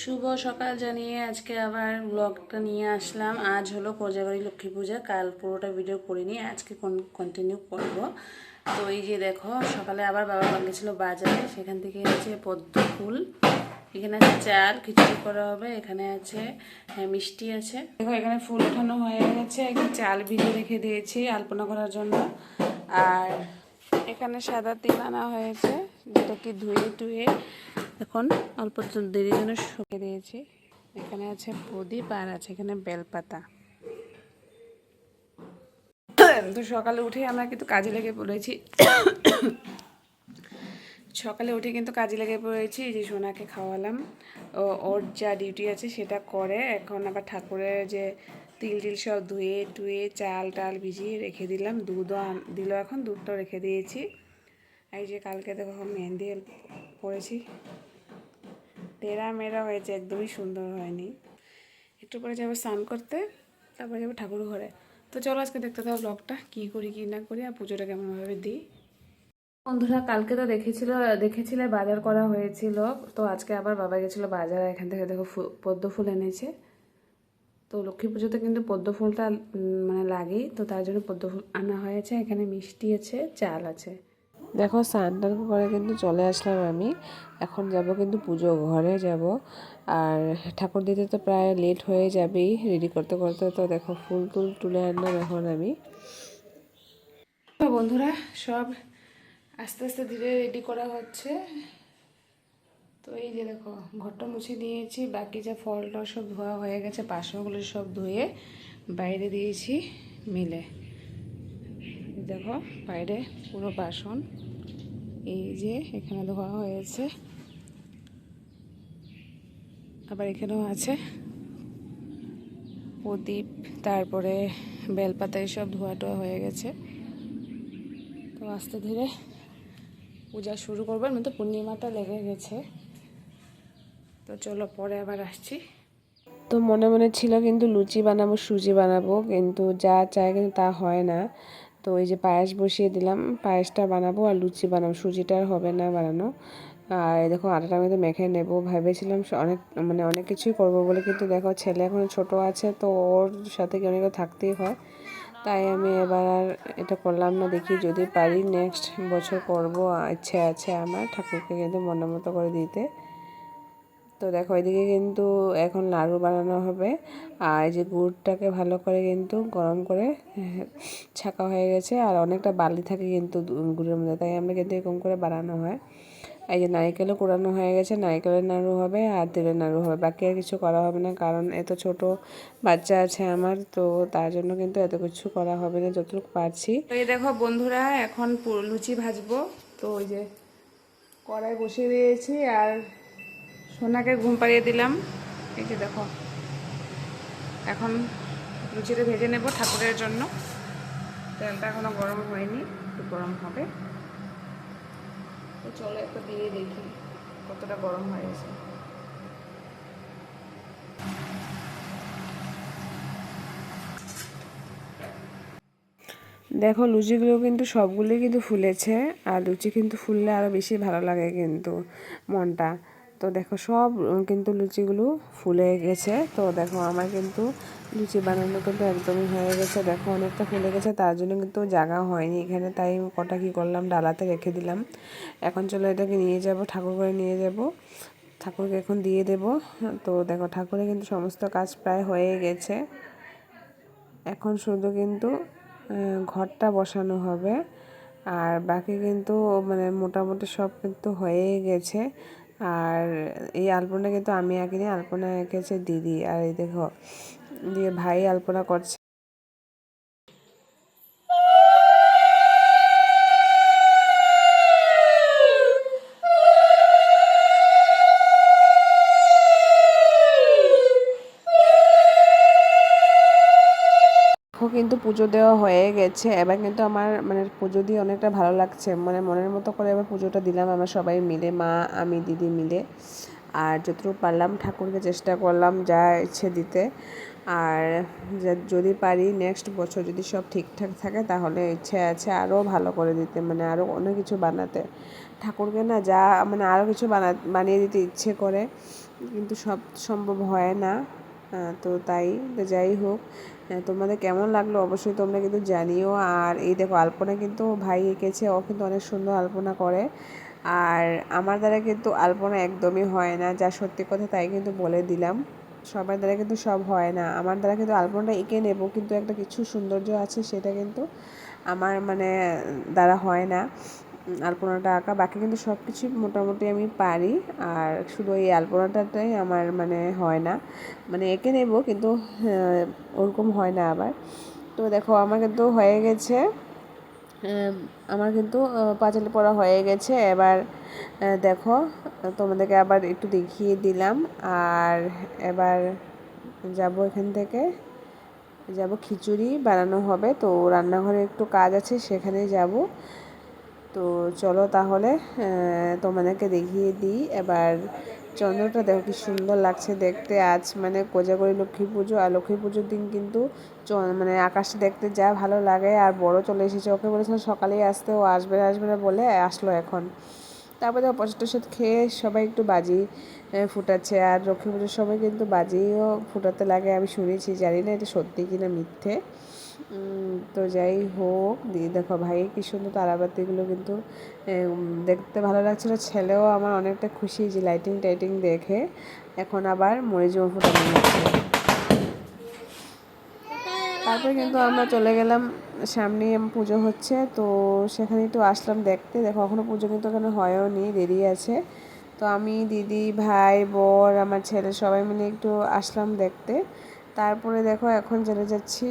শুভ সকাল জানিয়ে আজকে আবার ব্লগটা নিয়ে আসলাম। আজ হলো কোজাবাড়ি লক্ষ্মী পূজা। কাল পুরোটা ভিডিও করিনি আজকে কন্টিনিউ করব। তো এই যে দেখো সকালে আবার বাবা গেছিল বাজারে। সেখান থেকে হচ্ছে পদ্ম ফুল। এখানে আছে চাল খিচুড়ি করা হবে। এখানে আছে হ্যাঁ, মিষ্টি আছে। দেখো এখানে ফুল ওঠানো হয়ে গেছে। এখানে চাল ভিজে রেখে দিয়েছি আলপনা করার জন্য। আর এখানে সাদা তিল আনা হয়েছে। যেটা কি ধুয়ে টুয়ে এখন অল্প দেরি জন্য শুকিয়ে দিয়েছি। এখানে আছে প্রদীপ আর আছে এখানে বেলপাতা। তো সকালে উঠে আমরা কিন্তু কাজে লেগে পড়েছি। সকালে উঠে কিন্তু কাজে লেগে পড়েছি যে সোনাকে খাওয়ালাম। ওর যা ডিউটি আছে সেটা করে, এখন আবার ঠাকুরের যে তিল টিল সব ধুয়ে টুয়ে চাল টাল ভিজিয়ে রেখে দিলাম। দুধও দিল এখন, দুধটাও রেখে দিয়েছি। এই যে কালকে দেখো মেহেন্দি পরেছি। তেরা মেরা হয়েছে, একদমই সুন্দর হয়নি। একটু পরে যাব স্নান করতে, তারপরে যাব ঠাকুর ঘরে। তো চলো আজকে দেখতে থাকো ব্লগটা কী করি, কী না করি, আর পুজোটা কেমনভাবে দিই। বন্ধুরা, কালকে তো দেখেছিল, দেখেছিলে বাজার করা হয়েছিল, তো আজকে আবার বাবা গেছিল বাজার এখান থেকে দেখো পদ্ম ফুল এনেছে। তো লক্ষ্মী পুজোতে কিন্তু পদ্ম ফুলটা মানে লাগেই, তো তার জন্য পদ্ম ফুল আনা হয়েছে। এখানে মিষ্টি আছে, চাল আছে। দেখো স্নান টান করে কিন্তু চলে আসলাম আমি। এখন যাব কিন্তু পুজো, ঘরে যাব। আর ঠাকুর দিতে তো প্রায় লেট হয়ে যাবেই রেডি করতে করতে তো দেখো ফুল টুল তুলে আনলাম এখন আমি। বন্ধুরা, সব আস্তে আস্তে ধীরে রেডি করা হচ্ছে। তো এই যে দেখো, ঘরটা মুছে দিয়েছি, বাকি যা ফলটা সব ধোয়া হয়ে গেছে, বাসনগুলো সব ধুয়ে বাইরে দিয়েছি মিলে। দেখো, বাইরে পুরো বাসন। এই যে এখানে ধোয়া হয়েছে। আবার এখানেও আছে। প্রদীপ, তারপরে বেলপাতা এসব ধোয়া টোয়া হয়ে গেছে। তো আস্তে ধীরে পূজা শুরু করব। এমনি তো পূর্ণিমাটা লেগে গেছে। তো চলো পরে আবার আসছি। তো মনে মনে ছিল কিন্তু লুচি বানাবো, সুজি বানাবো, কিন্তু যা চায় কিন্তু তা হয় না। তো এই যে পায়েস বসিয়ে দিলাম। পায়েসটা বানাবো আর লুচি বানাবো। সুজিটা আর হবে না বানানো। আর দেখো আটাটা আমি তো মেখে নেব। ভেবেছিলাম অনেক মানে অনেক কিছুই করব বলে কিন্তু দেখো ছেলে এখন ছোট আছে তো ওর সাথে কি অনেক থাকতেই হয়। তাই আমি এবার আর এটা করলাম না। দেখি যদি পারি নেক্সট বছর করব। ইচ্ছে আছে আমার ঠাকুরকে কিন্তু মনের মতো করে দিতে। তো দেখো এদিকে কিন্তু এখন নাড়ু বানানো হবে। আর এই যে গুড়টাকে ভালো করে কিন্তু গরম করে হ্যাঁ, ছাকা হয়ে গেছে। আর অনেকটা বালি থাকে কিন্তু গুড়ের মধ্যে তাই আমরা কিন্তু এরকম করে বানানো হয়। এই যে নারিকেলও কুড়ানো হয়ে গেছে নারিকেলের নাড়ু হবে আর তেলের নাড়ু হবে। বাকি আর কিছু করা হবে না কারণ এত ছোট বাচ্চা আছে আমার তো তার জন্য কিন্তু এত কিছু করা হবে না যতটুকু পারছি। তো এই দেখো বন্ধুরা এখন লুচি ভাজবো। তো ওই যে কড়াই বসিয়ে দিয়েছি আর সোনাকে ঘুম পাড়িয়ে দিলাম। এই যে দেখো। এখন লুচিটা ভেজে নেব ঠাকুরের জন্য। তেলটা এখনও গরম হয়নি, একটু গরম হবে। তো চলো একটু দিয়ে দেখি কতটা গরম হয়েছে দেখো, লুচিগুলো কিন্তু সবগুলোই কিন্তু ফুলেছে, আর লুচি কিন্তু ফুললে আরও বেশি ভালো লাগে কিন্তু মনটা। তো দেখো সব কিন্তু লুচিগুলো ফুলে গেছে। তো দেখো আমার কিন্তু লুচি বানানো কিন্তু একদমই হয়ে গেছে। দেখো অনেকটা ফুলে গেছে, তার জন্য কিন্তু জায়গা হয়নি এখানে। তাই কটা কি করলাম, ডালাতে রেখে দিলাম। এখন চলো এটাকে নিয়ে যাব ঠাকুর করে নিয়ে যাব। ঠাকুরকে এখন দিয়ে দেব। তো দেখো ঠাকুরের কিন্তু সমস্ত কাজ প্রায় হয়ে গেছে। এখন শুধু কিন্তু ঘরটা বসানো হবে। আর বাকি কিন্তু মানে মোটামুটি সব কিন্তু হয়েই গেছে। আর এই আলপনা কিন্তু আমি আঁকিনি আলপনা এঁকেছে দিদি। আর এই দেখো, দিয়ে ভাই আলপনা করছে। দেখো কিন্তু পুজো দেওয়া হয়ে গেছে। এবার কিন্তু আমার মানে পুজো দিয়ে অনেকটা ভালো লাগছে। মানে মনের মতো করে এবার পুজোটা দিলাম আমরা সবাই মিলে, মা, আমি, দিদি মিলে। আর যতটুকু পারলাম ঠাকুরকে চেষ্টা করলাম যা ইচ্ছে দিতে। আর যদি পারি নেক্সট বছর যদি সব ঠিকঠাক থাকে তাহলে ইচ্ছে আছে আরও ভালো করে দিতে মানে আরও অনেক কিছু বানাতে। ঠাকুরকে না যা মানে আরও কিছু বানা, বানিয়ে দিতে ইচ্ছে করে। কিন্তু সব সম্ভব হয় না। তো তাই তো যাই হোক তোমাদের কেমন লাগল অবশ্যই তোমরা কিন্তু জানিও। আর এই দেখো, আলপনা কিন্তু ভাই এঁকেছে, ও কিন্তু অনেক সুন্দর আলপনা করে। আর আমার দ্বারা কিন্তু আলপনা একদমই হয় না, যা সত্যি কথা তাই কিন্তু বলে দিলাম। সবার দ্বারা কিন্তু সব হয় না। আমার দ্বারা কিন্তু আলপনাটা এঁকে নেব, কিন্তু একটা কিছু সৌন্দর্য আছে সেটা কিন্তু আমার মানে দ্বারা হয় না। আলপনাটা আঁকা। বাকি কিন্তু সব কিছুই মোটামুটি আমি পারি। আর শুধু এই আলপনাটাটাই আমার মানে হয় না। মানে এঁকে নেব কিন্তু ওরকম হয় না আবার। তো দেখো, আমার কিন্তু হয়ে গেছে আমার কিন্তু পাঁচালি পড়া হয়ে গেছে। এবার দেখো, তোমাদেরকে আবার একটু দেখিয়ে দিলাম। আর এবার যাব এখান থেকে। যাব খিচুড়ি বানানো হবে। তো রান্নাঘরে একটু কাজ আছে, সেখানে যাব। তো চলো তাহলে তোমাদেরকে দেখিয়ে দিই। এবার চন্দ্রটা দেখো কি সুন্দর লাগছে দেখতে। আজ মানে কোজাগরি লক্ষ্মী পুজো আর লক্ষ্মী পুজোর দিন কিন্তু মানে আকাশটা দেখতে যা ভালো লাগে। আর বড় চলে এসেছে। ওকে বলেছিলাম সকালেই আসতে, ও আসবে না আসবে না বলে আসলো এখন। তারপরে দেখো প্রসাদ টসাদ খেয়ে সবাই একটু বাজি ফুটাচ্ছে। আর লক্ষ্মী পুজোর সময় কিন্তু বাজিও ফুটাতে লাগে। আমি শুনেছি, জানি না এটা সত্যি কিনা মিথ্যে। তো যাই হোক, দিয়ে দেখো ভাই, কি সুন্দর তারাবাতিগুলো কিন্তু দেখতে ভালো লাগছিল। ছেলেও আমার অনেকটা খুশি যে লাইটিং টাইটিং দেখে। এখন আবার মরিচুমা ফুটানো হচ্ছে তারপরে কিন্তু আমরা চলে গেলাম সামনে পুজো হচ্ছে। তো সেখানে একটু আসলাম দেখতে। দেখো এখনও পুজো কিন্তু ওখানে হয়ও নি, দেরি আছে। তো আমি, দিদি, ভাই, বর, আমার ছেলে সবাই মিলে একটু আসলাম দেখতে। তারপরে দেখো এখন চলে যাচ্ছি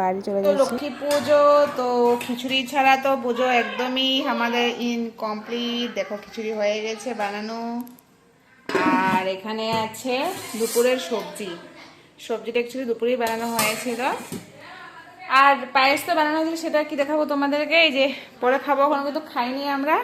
বাড়ি চলে যাচ্ছি। লক্ষ্মী পুজো তো খিচুড়ি ছাড়া তো পুজো একদমই আমাদের ইনকমপ্লিট দেখো খিচুড়ি হয়ে গেছে বানানো। আর এখানে আছে দুপুরের সবজি। সবজিটা অ্যাকচুয়ালি দুপুরেই বানানো হয়েছিল। আর পায়েস তো বানানো হয়েছিল সেটা কি দেখাবো তোমাদেরকে? এই যে পরে খাব এখন কিন্তু খাইনি আমরা।